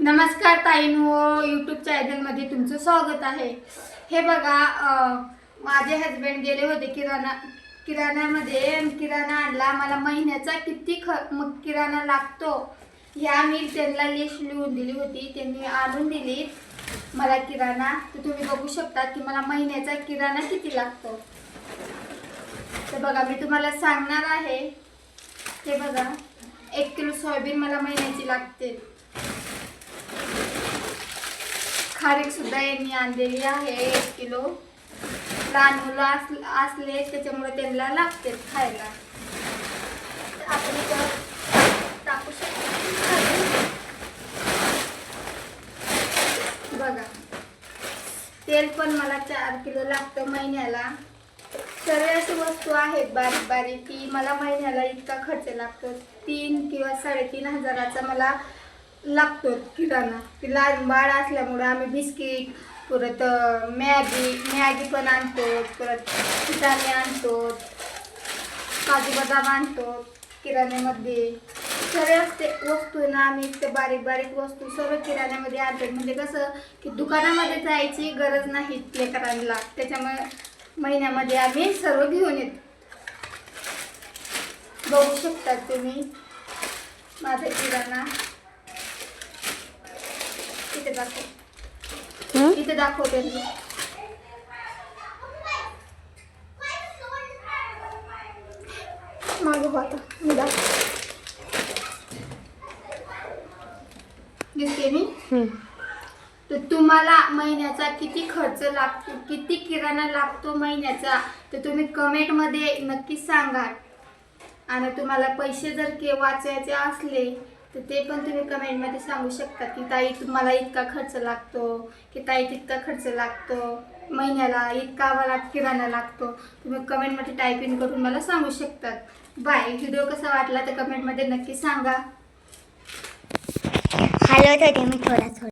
नमस्कार ताईनो यूट्यूब चॅनलमध्ये तुमचं स्वागत आहे. हे बघा माझे हजबंड गेले होते किराणा किराण्यामध्ये किराणा आणला. मला महिन्याचा किती ख मग किराणा लागतो ह्या मी त्यांना लिस्ट लिहून दिली होती. त्यांनी आणून दिली. मला किराणा तर तुम्ही बघू शकता की मला महिन्याचा किराणा किती लागतो. तर बघा मी तुम्हाला सांगणार आहे. हे बघा एक किलो सोयाबीन मला महिन्याची लागते. खारीक सुद्धा यांनी आणलेली आहे एक किलो. लहान मुलं असले असले त्याच्यामुळे त्यांना लागते खायला. आपण टाकू शकतो. बघा. तेल पण मला चार किलो लागतं महिन्याला. सर्व अशी वस्तू आहेत बारीक बारीक की मला महिन्याला इतका खर्च लागतो. तीन किंवा साडेतीन हजाराचा मला लागतो किराणा. की लहान बाळ असल्यामुळं आम्ही बिस्किट परत मॅगी मॅगी पण आणतो परत किटाणे आणतो काजू बदाम आणतो किराण्यामध्ये. सर्व ते वस्तू ना आम्ही ते बारीक बारीक वस्तू सर्व किराण्यामध्ये आणतो म्हणजे कसं की दुकानामध्ये जायची गरज नाही लेकरांना. त्याच्यामुळे महिन्यामध्ये आम्ही सर्व घेऊन येतो. बघू शकता तुम्ही माझा किराणा. इथे दाखव. इथे दाखवते मी मागं आता मी दाखव. दिसते मी? तर तुम्हाला महिन्याचा किती खर्च लागतो किती किराणा लागतो महिन्याचा तर तुम्ही कमेंटमध्ये नक्की सांगा. आणि तुम्हाला पैसे जर के वाचायचे असले तर ते पण तुम्ही कमेंटमध्ये सांगू शकता की ताई तुम्हाला इतका खर्च लागतो की ताई तितका खर्च लागतो महिन्याला इतका मला किराणा लागतो. तुम्ही कमेंटमध्ये टायपिंग करून मला सांगू शकतात बाय. व्हिडिओ कसा वाटला तर कमेंटमध्ये नक्की सांगा. हलवत होते मी थोडा थोडा